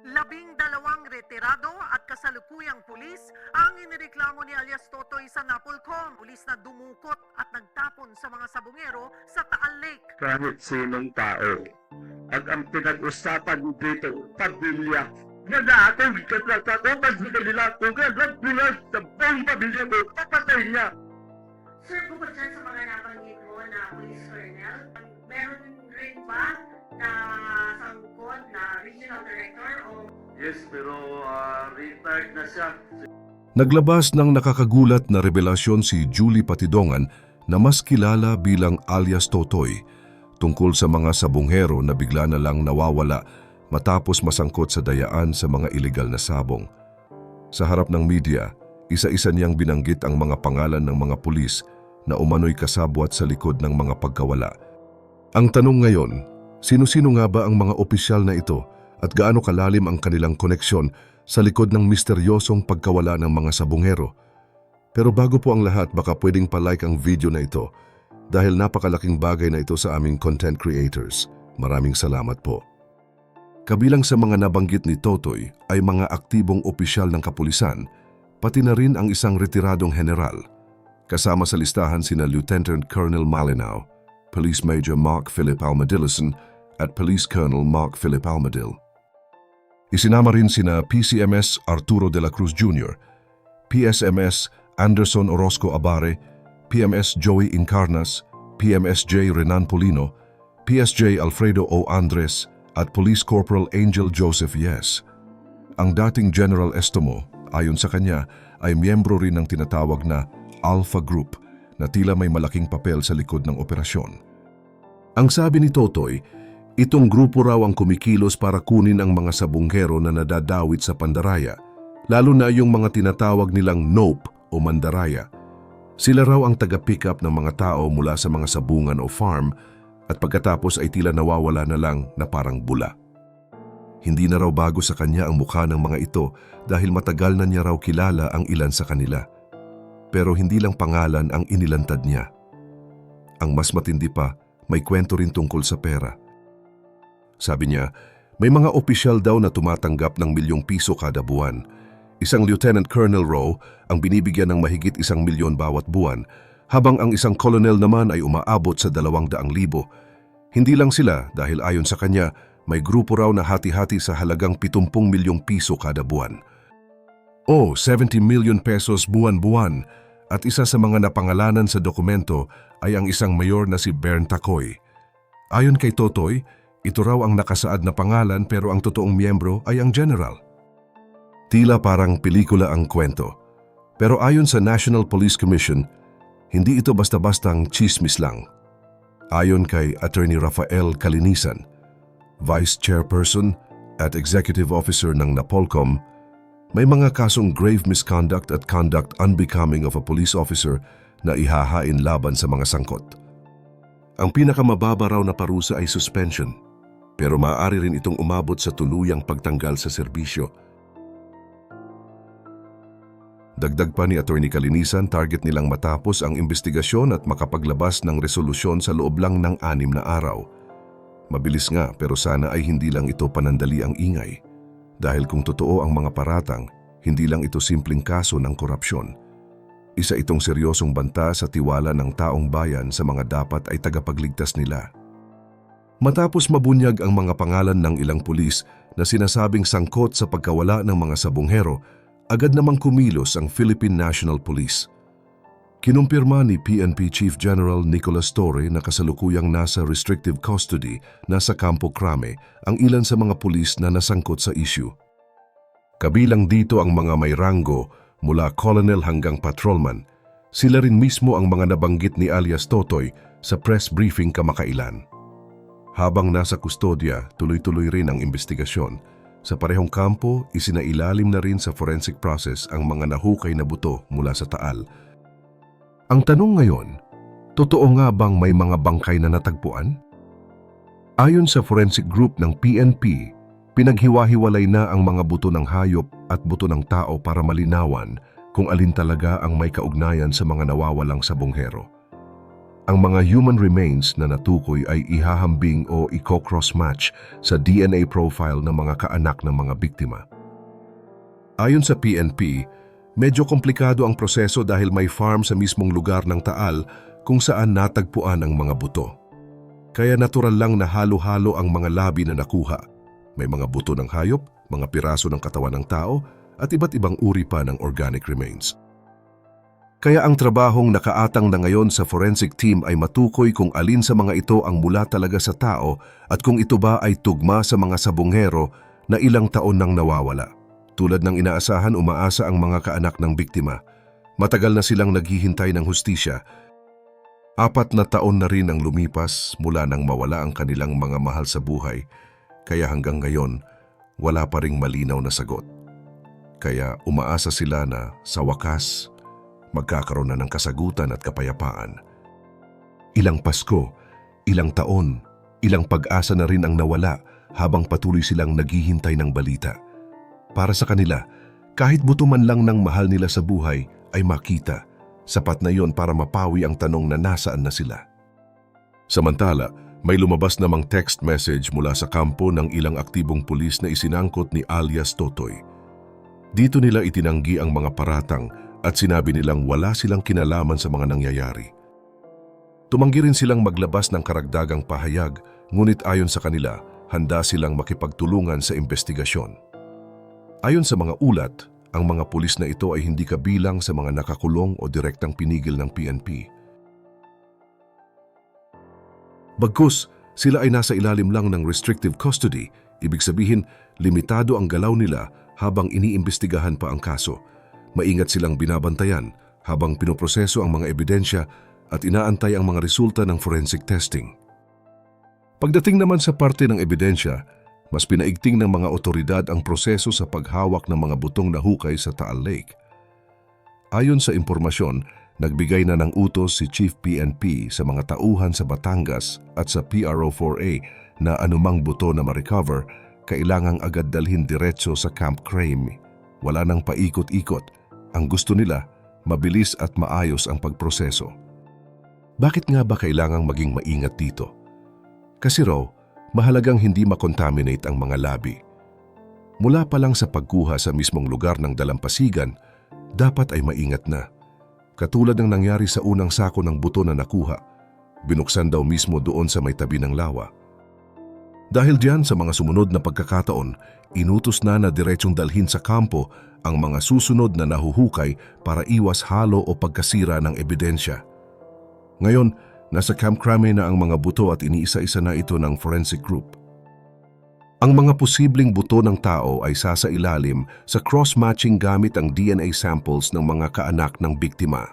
Labing dalawang retirado at kasalukuyang pulis ang inireklamo ni alias Totoy sa Napolcom. Pulis na dumukot at nagtapon sa mga sabungero sa Taal Lake. kahit sinong tao. At ang pinag-usapan dito, pamilya. Na akong katatakupan sa kanila kung agad bulas sa buong pamilya ko, papatay niya. Sir, bukod dyan sa mga nabanggit mo na police colonel, meron rin ba na sangkot na regional director o Yes, pero ah, retired na siya. Naglabas ng nakakagulat na revelasyon si Julie Patidongan na mas kilala bilang alias Totoy tungkol sa mga sabonghero na bigla na lang nawawala matapos masangkot sa dayaan sa mga ilegal na sabong. Sa harap ng media, isa-isa niyang binanggit ang mga pangalan ng mga pulis na umano'y kasabwat sa likod ng mga pagkawala. Ang tanong ngayon, sino-sino nga ba ang mga opisyal na ito at gaano kalalim ang kanilang koneksyon sa likod ng misteryosong pagkawala ng mga sabongero. Pero bago po ang lahat, baka pwedeng palike ang video na ito dahil napakalaking bagay na ito sa aming content creators. Maraming salamat po. Kabilang sa mga nabanggit ni Totoy ay mga aktibong opisyal ng kapulisan, pati na rin ang isang retiradong general. Kasama sa listahan sina Lieutenant Colonel Malinao, Police Major Mark Philip Almadillison at Police Colonel Mark Philip Almadil. Isinama rin sina PCMS Arturo de la Cruz Jr., PSMS Anderson Orozco Abare, PMS Joey Incarnas, PMSJ Renan Polino, PSJ Alfredo O. Andres at Police Corporal Angel Joseph Yes. Ang dating General Estomo, ayon sa kanya, ay miyembro rin ng tinatawag na Alpha Group na tila may malaking papel sa likod ng operasyon. Ang sabi ni Totoy, Itong grupo raw ang kumikilos para kunin ang mga sabunghero na nadadawit sa Pandaraya, lalo na yung mga tinatawag nilang nope o mandaraya. Sila raw ang taga-pick up ng mga tao mula sa mga sabungan o farm at pagkatapos ay tila nawawala na lang na parang bula. Hindi na raw bago sa kanya ang mukha ng mga ito dahil matagal na niya raw kilala ang ilan sa kanila. Pero hindi lang pangalan ang inilantad niya. Ang mas matindi pa, may kwento rin tungkol sa pera. Sabi niya, may mga opisyal daw na tumatanggap ng milyong piso kada buwan. Isang Lieutenant Colonel Rowe ang binibigyan ng mahigit isang milyon bawat buwan, habang ang isang colonel naman ay umaabot sa dalawang daang libo. Hindi lang sila dahil ayon sa kanya, may grupo raw na hati-hati sa halagang 70 milyong piso kada buwan. O 70 million pesos buwan-buwan at isa sa mga napangalanan sa dokumento ay ang isang mayor na si Bern Takoy. Ayon kay Totoy, ito raw ang nakasaad na pangalan pero ang totoong miyembro ay ang general. Tila parang pelikula ang kwento. Pero ayon sa National Police Commission, hindi ito basta-bastang chismis lang. Ayon kay Attorney Rafael Kalinisan, Vice Chairperson at Executive Officer ng Napolcom, may mga kasong grave misconduct at conduct unbecoming of a police officer na ihahain laban sa mga sangkot. Ang pinakamababa raw na parusa ay suspension, pero maaari rin itong umabot sa tuluyang pagtanggal sa serbisyo. Dagdag pa ni Attorney Kalinisan, target nilang matapos ang investigasyon at makapaglabas ng resolusyon sa loob lang ng anim na araw. Mabilis nga pero sana ay hindi lang ito panandali ang ingay. Dahil kung totoo ang mga paratang, hindi lang ito simpleng kaso ng korupsyon. Isa itong seryosong banta sa tiwala ng taong bayan sa mga dapat ay tagapagligtas nila. Matapos mabunyag ang mga pangalan ng ilang pulis na sinasabing sangkot sa pagkawala ng mga sabonghero, agad namang kumilos ang Philippine National Police. Kinumpirma ni PNP Chief General Nicolas Torre na kasalukuyang nasa restrictive custody nasa Campo Crame ang ilan sa mga pulis na nasangkot sa issue. Kabilang dito ang mga may ranggo mula colonel hanggang patrolman. Sila rin mismo ang mga nabanggit ni alias Totoy sa press briefing kamakailan. Habang nasa kustodya, tuloy-tuloy rin ang investigasyon. Sa parehong kampo, isinailalim na rin sa forensic process ang mga nahukay na buto mula sa taal. Ang tanong ngayon, totoo nga bang may mga bangkay na natagpuan? Ayon sa forensic group ng PNP, pinaghiwa-hiwalay na ang mga buto ng hayop at buto ng tao para malinawan kung alin talaga ang may kaugnayan sa mga nawawalang sabonghero. Ang mga human remains na natukoy ay ihahambing o i-cross-match sa DNA profile ng mga kaanak ng mga biktima. Ayon sa PNP, medyo komplikado ang proseso dahil may farm sa mismong lugar ng Taal kung saan natagpuan ang mga buto. Kaya natural lang na halo-halo ang mga labi na nakuha. May mga buto ng hayop, mga piraso ng katawan ng tao, at iba't ibang uri pa ng organic remains. Kaya ang trabahong nakaatang na ngayon sa forensic team ay matukoy kung alin sa mga ito ang mula talaga sa tao at kung ito ba ay tugma sa mga sabongero na ilang taon nang nawawala. Tulad ng inaasahan umaasa ang mga kaanak ng biktima. Matagal na silang naghihintay ng hustisya. Apat na taon na rin ang lumipas mula nang mawala ang kanilang mga mahal sa buhay, kaya hanggang ngayon wala pa ring malinaw na sagot. Kaya umaasa sila na sa wakas magkakaroon na ng kasagutan at kapayapaan. Ilang Pasko, ilang taon, ilang pag-asa na rin ang nawala habang patuloy silang naghihintay ng balita. Para sa kanila, kahit buto man lang ng mahal nila sa buhay ay makita, sapat na yon para mapawi ang tanong na nasaan na sila. Samantala, may lumabas namang text message mula sa kampo ng ilang aktibong pulis na isinangkot ni alias Totoy. Dito nila itinanggi ang mga paratang at sinabi nilang wala silang kinalaman sa mga nangyayari. Tumanggi rin silang maglabas ng karagdagang pahayag, ngunit ayon sa kanila, handa silang makipagtulungan sa investigasyon. Ayon sa mga ulat, ang mga pulis na ito ay hindi kabilang sa mga nakakulong o direktang pinigil ng PNP. Bagkus, sila ay nasa ilalim lang ng restrictive custody, ibig sabihin limitado ang galaw nila habang iniimbestigahan pa ang kaso. Maingat silang binabantayan habang pinoproseso ang mga ebidensya at inaantay ang mga resulta ng forensic testing. Pagdating naman sa parte ng ebidensya, mas pinaigting ng mga otoridad ang proseso sa paghawak ng mga butong nahukay sa Taal Lake. Ayon sa impormasyon, nagbigay na ng utos si Chief PNP sa mga tauhan sa Batangas at sa PRO-4A na anumang buto na ma-recover, kailangang agad dalhin diretso sa Camp Crame. Wala nang paikot-ikot. Ang gusto nila, mabilis at maayos ang pagproseso. Bakit nga ba kailangang maging maingat dito? Kasi raw, mahalagang hindi makontaminate ang mga labi. Mula pa lang sa pagkuha sa mismong lugar ng dalampasigan, dapat ay maingat na. Katulad ng nangyari sa unang sako ng buto na nakuha, binuksan daw mismo doon sa may tabi ng lawa. Dahil diyan sa mga sumunod na pagkakataon, inutos na na diretsong dalhin sa kampo ang mga susunod na nahuhukay para iwas halo o pagkasira ng ebidensya. Ngayon, nasa Camp Crame na ang mga buto at iniisa-isa na ito ng forensic group. Ang mga posibleng buto ng tao ay sasailalim sa cross-matching gamit ang DNA samples ng mga kaanak ng biktima.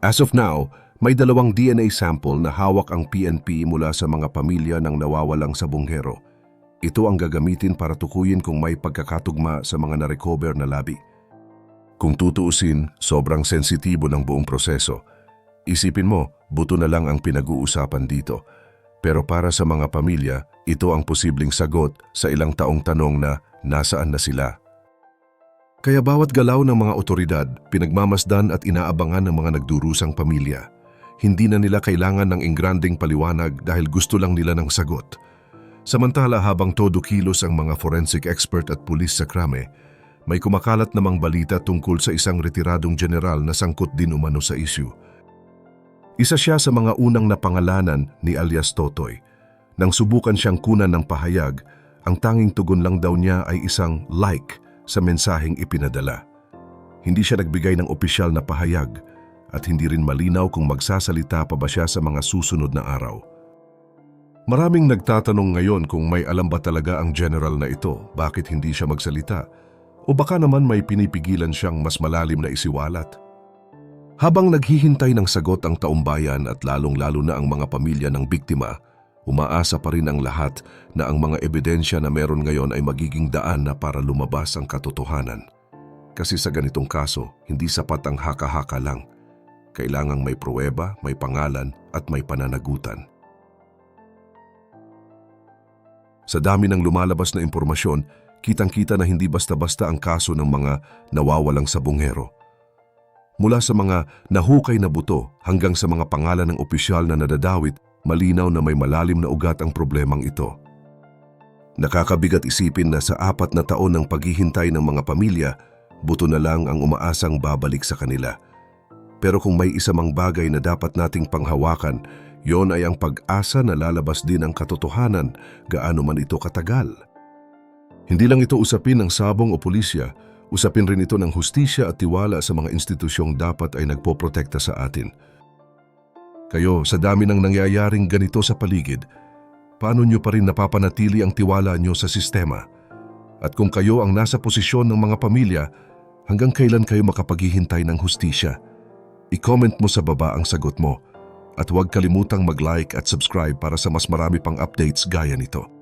As of now, may dalawang DNA sample na hawak ang PNP mula sa mga pamilya ng nawawalang sabonghero. Ito ang gagamitin para tukuyin kung may pagkakatugma sa mga narecover na labi. Kung tutuusin, sobrang sensitibo ng buong proseso. Isipin mo, buto na lang ang pinag-uusapan dito. Pero para sa mga pamilya, ito ang posibleng sagot sa ilang taong tanong na nasaan na sila. Kaya bawat galaw ng mga otoridad, pinagmamasdan at inaabangan ng mga nagdurusang pamilya. Hindi na nila kailangan ng ingranding paliwanag dahil gusto lang nila ng sagot. Samantala habang todo kilos ang mga forensic expert at pulis sa krame, may kumakalat namang balita tungkol sa isang retiradong general na sangkot din umano sa issue. Isa siya sa mga unang napangalanan ni alias Totoy. Nang subukan siyang kunan ng pahayag, ang tanging tugon lang daw niya ay isang like sa mensaheng ipinadala. Hindi siya nagbigay ng opisyal na pahayag at hindi rin malinaw kung magsasalita pa ba siya sa mga susunod na araw. Maraming nagtatanong ngayon kung may alam ba talaga ang general na ito, bakit hindi siya magsalita, o baka naman may pinipigilan siyang mas malalim na isiwalat. Habang naghihintay ng sagot ang taumbayan at lalong-lalo na ang mga pamilya ng biktima, umaasa pa rin ang lahat na ang mga ebidensya na meron ngayon ay magiging daan na para lumabas ang katotohanan. Kasi sa ganitong kaso, hindi sapat ang haka-haka lang. Kailangang may pruweba, may pangalan at may pananagutan. Sa dami ng lumalabas na impormasyon, kitang-kita na hindi basta-basta ang kaso ng mga nawawalang sabongero. Mula sa mga nahukay na buto hanggang sa mga pangalan ng opisyal na nadadawit, malinaw na may malalim na ugat ang problemang ito. Nakakabigat isipin na sa apat na taon ng paghihintay ng mga pamilya, buto na lang ang umaasang babalik sa kanila. Pero kung may isa mang bagay na dapat nating panghawakan, yon ay ang pag-asa na lalabas din ang katotohanan gaano man ito katagal. Hindi lang ito usapin ng sabong o pulisya, usapin rin ito ng hustisya at tiwala sa mga institusyong dapat ay nagpoprotekta sa atin. Kayo, sa dami ng nangyayaring ganito sa paligid, paano nyo pa rin napapanatili ang tiwala nyo sa sistema? At kung kayo ang nasa posisyon ng mga pamilya, hanggang kailan kayo makapaghihintay ng hustisya? I-comment mo sa baba ang sagot mo at huwag kalimutang mag-like at subscribe para sa mas marami pang updates gaya nito.